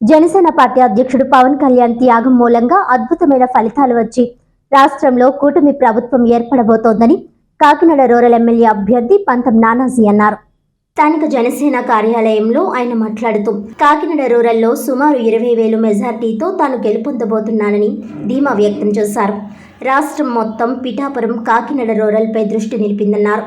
Janasena party అధ్యక్షుడు పవన్ కళ్యాణ్ త్యాగం మూలంగా అద్భుతమైన ఫలితాలు వచ్చి రాష్ట్రంలో కూటమి ప్రభుత్వం ఏర్పడబోతోందని కాకినాడ రూరల్ ఎమ్మెల్యే అభ్యర్థి పంతం నానాజీ అన్నారు. స్థానిక జనసేన కార్యాలయంలో ఆయన మాట్లాడుతూ కాకినాడ రూరల్లో సుమారు ఇరవై వేలు మెజార్టీతో తాను గెలుపొందబోతున్నానని ధీమా వ్యక్తం చేశారు. రాష్ట్రం మొత్తం పిఠాపురం కాకినాడ రూరల్పై దృష్టి నిలిపిందన్నారు.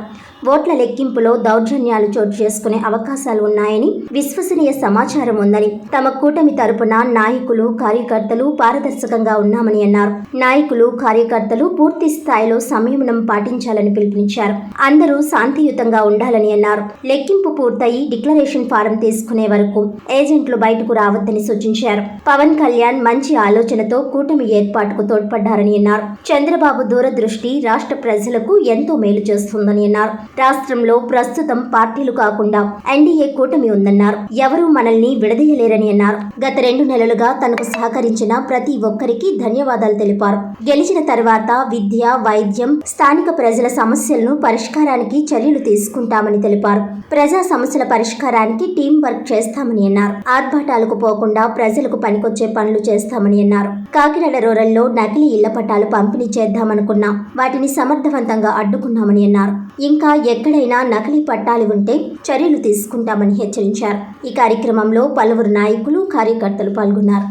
ఓట్ల లెక్కింపులో దౌర్జన్యాలు చోటు చేసుకునే అవకాశాలు ఉన్నాయని విశ్వసనీయ సమాచారం ఉందని తమ కూటమి తరపున నాయకులు కార్యకర్తలు పారదర్శకంగా ఉన్నామని అన్నారు. నాయకులు కార్యకర్తలు పూర్తి స్థాయిలో సంయమనం పాటించాలని పిలుపునిచ్చారు. అందరూ శాంతియుతంగా ఉండాలని అన్నారు. లెక్కింపు పూర్తయి డిక్లరేషన్ ఫారం తీసుకునే వరకు ఏజెంట్లు బయటకు రావద్దని సూచించారు. పవన్ కళ్యాణ్ మంచి ఆలోచనతో కూటమి ఏర్పాటుకు తోడ్పడ్డారని అన్నారు. చంద్రబాబు దూరదృష్టి రాష్ట్ర ప్రజలకు ఎంతో మేలు చేస్తుందని అన్నారు. రాష్ట్రంలో ప్రస్తుతం పార్టీలు కాకుండా ఎన్డీఏ కూటమి ఉందన్నారు. ఎవరూ మనల్ని విడదీయలేరని అన్నారు. గత రెండు నెలలుగా తనకు సహకరించిన ప్రతి ఒక్కరికి ధన్యవాదాలు తెలిపారు. గెలిచిన తర్వాత విద్య వైద్యం స్థానిక ప్రజల సమస్యలను పరిష్కారానికి చర్యలు తీసుకుంటామని తెలిపారు. ప్రజా సమస్యల పరిష్కారానికి టీం వర్క్ చేస్తామని అన్నారు. ఆర్భాటాలకు పోకుండా ప్రజలకు పనికొచ్చే పనులు చేస్తామని అన్నారు. కాకినాడ రూరల్లో నకిలీ ఇళ్ళ పట్టాలు పంపిణీ చేద్దామనుకున్నాం. వాటిని సమర్థవంతంగా అడ్డుకున్నామని అన్నారు. ఇంకా ఎక్కడైనా నకిలీ పట్టాలు ఉంటే చర్యలు తీసుకుంటామని హెచ్చరించారు. ఈ కార్యక్రమంలో పలువురు నాయకులు కార్యకర్తలు పాల్గొన్నారు.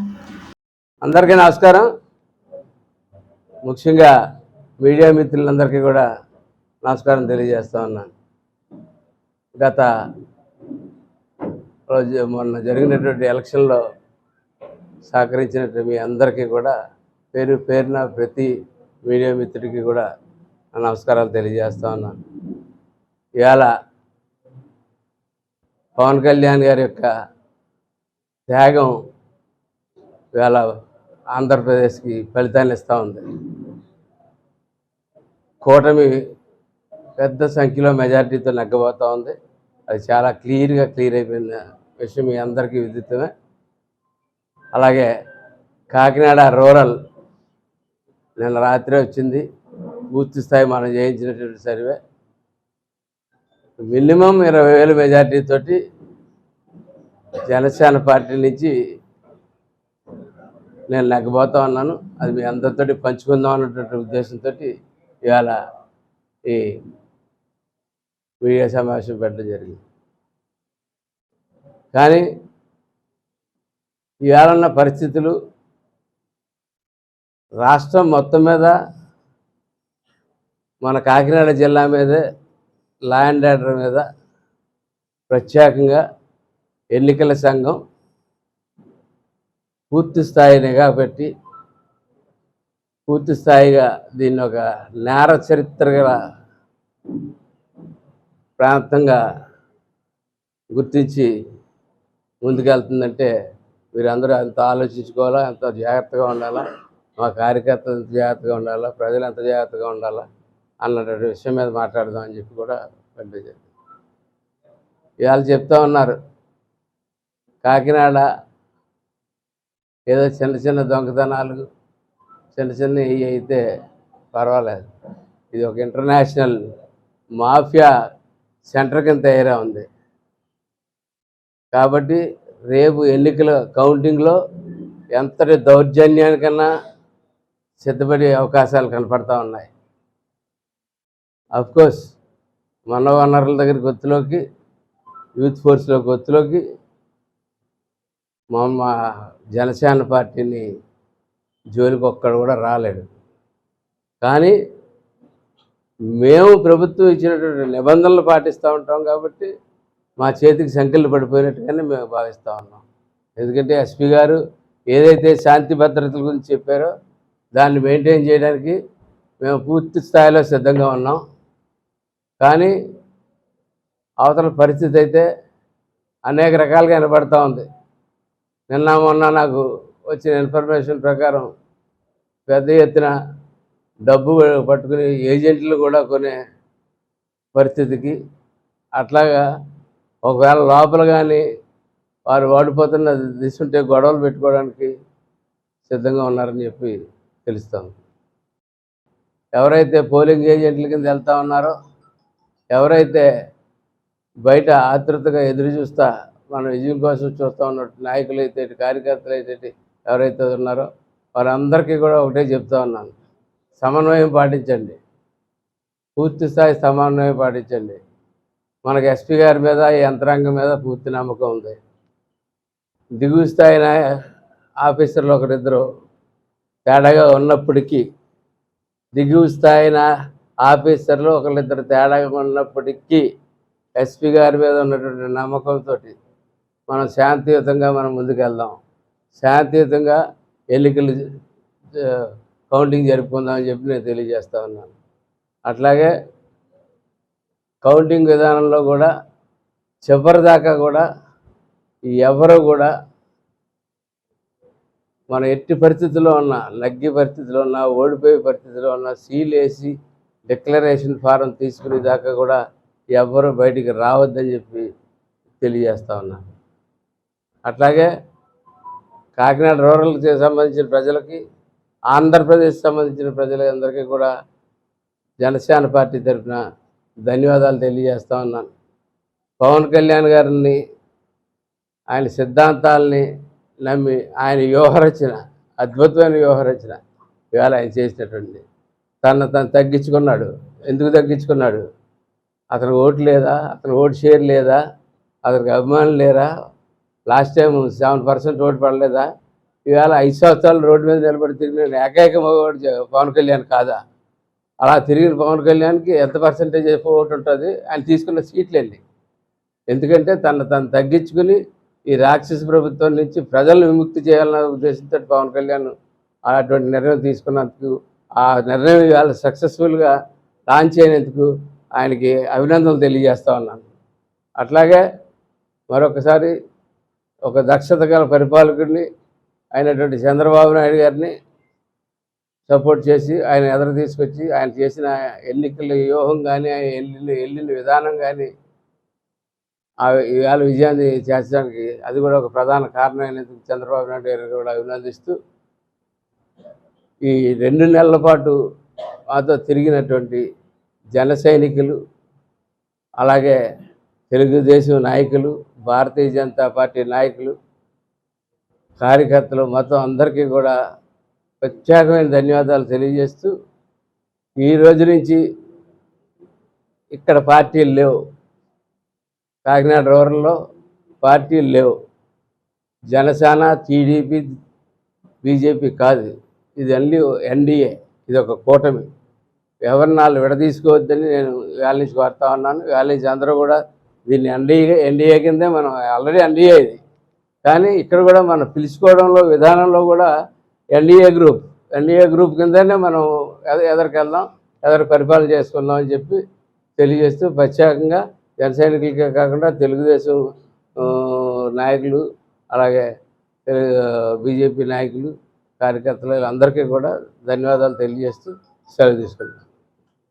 అందరికీ నమస్కారం. ముఖ్యంగా మీడియా మిత్రులందరికీ కూడా నమస్కారం తెలియజేస్తా ఉన్నాను. గత రోజు మొన్న జరిగినటువంటి ఎలక్షన్లో సహకరించినట్టు మీ అందరికీ కూడా పేరు పేరున ప్రతి మీడియా మిత్రుడికి కూడా నమస్కారాలు తెలియజేస్తా ఉన్నాను ఇవాళ పవన్ కళ్యాణ్ గారి యొక్క త్యాగం ఇవాళ ఆంధ్రప్రదేశ్కి ఫలితాన్ని ఇస్తూ ఉంది. కూటమి పెద్ద సంఖ్యలో మెజారిటీతో నగ్గబోతూ ఉంది. అది చాలా క్లియర్గా క్లియర్ అయిపోయింది విషయం మీ అందరికీ విదితమే. అలాగే కాకినాడ రూరల్ నిన్న రాత్రి వచ్చింది. పూర్తి స్థాయి మనం చేయించినటువంటి సర్వే. మినిమం ఇరవై వేల మెజార్టీతోటి జనసేన పార్టీ నుంచి నేను నెగ్గబోతా ఉన్నాను. అది మీ అందరితోటి పంచుకుందాం అన్నటువంటి ఉద్దేశంతో ఇవాళ ఈ మీడియా సమావేశం పెట్టడం జరిగింది. కానీ ఇవాళ ఉన్న పరిస్థితులు రాష్ట్రం మొత్తం మీద మన కాకినాడ జిల్లా మీదే లా అండ్ ఆర్డర్ మీద ప్రత్యేకంగా ఎన్నికల సంఘం పూర్తి స్థాయి నిఘా పెట్టి పూర్తి స్థాయిగా దీన్ని ఒక నేర చరిత్ర గల ప్రాంతంగా గుర్తించి ముందుకెళ్తుందంటే మీరందరూ ఎంత ఆలోచించుకోవాలా ఎంత జాగ్రత్తగా ఉండాలా? మా కార్యకర్తలు జాగ్రత్తగా ఉండాలా? ప్రజలు ఎంత జాగ్రత్తగా ఉండాలా? అన్నటువంటి విషయం మీద మాట్లాడదాం అని చెప్పి కూడా పంపించారు ఇవాళ చెప్తా ఉన్నారు. కాకినాడ ఏదో చిన్న చిన్న దొంగతనాలు చిన్న చిన్న ఇవి అయితే పర్వాలేదు. ఇది ఒక ఇంటర్నేషనల్ మాఫియా సెంటర్ కింద తయారా ఉంది. కాబట్టి రేపు ఎన్నికల కౌంటింగ్లో ఎంతటి దౌర్జన్యానికన్నా సిద్ధపడే అవకాశాలు కనపడతా ఉన్నాయి. కోర్స్ మన వనరుల దగ్గర గొత్తులోకి యూత్ ఫోర్స్లో గొత్తులోకి మా మా జనసేన పార్టీని జోలికి ఒక్కడు కూడా రాలేడు. కానీ మేము ప్రభుత్వం ఇచ్చినటువంటి నిబంధనలు పాటిస్తూ ఉంటాం కాబట్టి మా చేతికి సంఖ్యలు పడిపోయినట్టుగానే మేము భావిస్తూ ఉన్నాం. ఎందుకంటే ఎస్పీ గారు ఏదైతే శాంతి భద్రతల గురించి చెప్పారో దాన్ని మెయింటైన్ చేయడానికి మేము పూర్తి స్థాయిలో సిద్ధంగా ఉన్నాం. కానీ అవతల పరిస్థితి అయితే అనేక రకాలుగా వినబడతా ఉంది. నిన్న మొన్న నాకు వచ్చిన ఇన్ఫర్మేషన్ ప్రకారం పెద్ద ఎత్తున డబ్బు పట్టుకుని ఏజెంట్లు కూడా కొనే పరిస్థితికి అట్లాగా ఒకవేళ లోపల కానీ వారు వాడిపోతున్న దిశుంటే గొడవలు పెట్టుకోవడానికి సిద్ధంగా ఉన్నారని చెప్పి తెలుస్తాం. ఎవరైతే పోలింగ్ ఏజెంట్ల కింద వెళ్తా ఉన్నారో ఎవరైతే బయట ఆతృతగా ఎదురు చూస్తా మన విజయం కోసం చూస్తూ ఉన్నట్టు నాయకులు అయితే కార్యకర్తలు అయితే ఎవరైతే ఉన్నారో వారందరికీ కూడా ఒకటే చెప్తా ఉన్నాను. సమన్వయం పాటించండి. పూర్తి స్థాయి సమన్వయం పాటించండి. మనకు ఎస్పీ గారి మీద ఈ యంత్రాంగం మీద పూర్తి నమ్మకం ఉంది. దిగువ స్థాయి నాయ- ఆఫీసర్లు ఒకరిద్దరు తేడాగా ఉన్నప్పటికీ దిగువ స్థాయిన ఆఫీసర్లు ఒకరిద్దరు తేడాగా ఉన్నప్పటికీ ఎస్పీ గారి మీద ఉన్నటువంటి నమ్మకంతో మనం శాంతియుతంగా మనం ముందుకెళ్దాం. శాంతియుతంగా ఎన్నికలు కౌంటింగ్ జరుపుకుందామని చెప్పి నేను తెలియజేస్తా ఉన్నాను. అట్లాగే కౌంటింగ్ విధానంలో కూడా చివరిదాకా కూడా ఎవరు కూడా మన ఎట్టి పరిస్థితుల్లో ఉన్నా నగ్గి పరిస్థితిలో ఉన్నా ఓడిపోయే పరిస్థితిలో ఉన్నా సీల్ వేసి డిక్లరేషన్ ఫారం తీసుకునే దాకా కూడా ఎవ్వరూ బయటికి రావద్దని చెప్పి తెలియజేస్తా ఉన్నాను అట్లాగే కాకినాడ రూరల్కి సంబంధించిన ప్రజలకి ఆంధ్రప్రదేశ్ సంబంధించిన ప్రజలందరికీ కూడా జనసేన పార్టీ తరఫున ధన్యవాదాలు తెలియజేస్తా ఉన్నాను. పవన్ కళ్యాణ్ గారిని ఆయన సిద్ధాంతాలని నమ్మి ఆయన వ్యూహరచన అద్భుతమైన వ్యూహరచన ఇవాళ ఆయన చేసినటువంటి తను తను తగ్గించుకున్నాడు. ఎందుకు తగ్గించుకున్నాడు? అతను ఓటు లేదా? అతను ఓటు షేర్ లేదా? అతనికి అభిమానులు లేరా? Last time seven percent vote పడలేదా? ఇవాళ ఐదు సంవత్సరాలు రోడ్డు మీద నిలబడి తిరిగిన ఏకైక మగవాడు పవన్ కళ్యాణ్ కాదా? అలా తిరిగిన పవన్ కళ్యాణ్కి ఎంత పర్సెంటేజ్ ఓటు ఉంటుంది? ఆయన తీసుకున్న సీట్లు వెళ్ళి ఎందుకంటే తను తను తగ్గించుకుని ఈ రాక్షస ప్రభుత్వం నుంచి ప్రజలను విముక్తి చేయాలన్న ఉద్దేశంతో పవన్ కళ్యాణ్ అటువంటి నిర్ణయం తీసుకున్నందుకు ఆ నిర్ణయం ఇవాళ సక్సెస్ఫుల్గా లాంచ్ అయినందుకు ఆయనకి అభినందనలు తెలియజేస్తా ఉన్నాను. అట్లాగే మరొకసారి ఒక దక్షత గల పరిపాలకుడిని అయినటువంటి చంద్రబాబు నాయుడు గారిని సపోర్ట్ చేసి ఆయన ఎదురు తీసుకొచ్చి ఆయన చేసిన ఎన్నికల వ్యూహం కానీ ఆయన వెళ్ళిన వెళ్ళిన విధానం కానీ ఈవేళ ఇవాళ విజయాన్ని చేర్చడానికి అది కూడా ఒక ప్రధాన కారణమైనందుకు చంద్రబాబు నాయుడు గారిని కూడా అభినందిస్తూ ఈ రెండు నెలల పాటు మాతో తిరిగినటువంటి జన సైనికులు అలాగే తెలుగుదేశం నాయకులు భారతీయ జనతా పార్టీ నాయకులు కార్యకర్తలు మొత్తం అందరికీ కూడా ప్రత్యేకమైన ధన్యవాదాలు తెలియజేస్తూ ఈ రోజు నుంచి ఇక్కడ పార్టీలు లేవు. కాకినాడ రూరల్లో పార్టీలు లేవు. జనసేన టీడీపీ బీజేపీ కాదు. ఇది అన్ని ఎన్డీఏ. ఇది ఒక కూటమి. ఎవరిని వాళ్ళు విడదీసుకోవద్దని నేను వేళ నుంచి కోరుతా ఉన్నాను. వేళ నుంచి అందరూ కూడా దీన్ని ఎన్డీఏ ఎన్డీఏ కిందే మనం ఆల్రెడీ ఎన్డీఏ ఇది. కానీ ఇక్కడ కూడా మనం పిలుచుకోవడంలో విధానంలో కూడా ఎన్డీఏ గ్రూప్. ఎన్డీఏ గ్రూప్ కిందనే మనం ఎద ఎదరికెళ్దాం ఎదరు పరిపాలన చేసుకుందాం అని చెప్పి తెలియజేస్తూ ప్రత్యేకంగా జన సైనికులకే కాకుండా తెలుగుదేశం నాయకులు అలాగే బీజేపీ నాయకులు కార్యకర్తలు అందరికీ కూడా ధన్యవాదాలు తెలియజేస్తూ సెలవు తీసుకుంటాం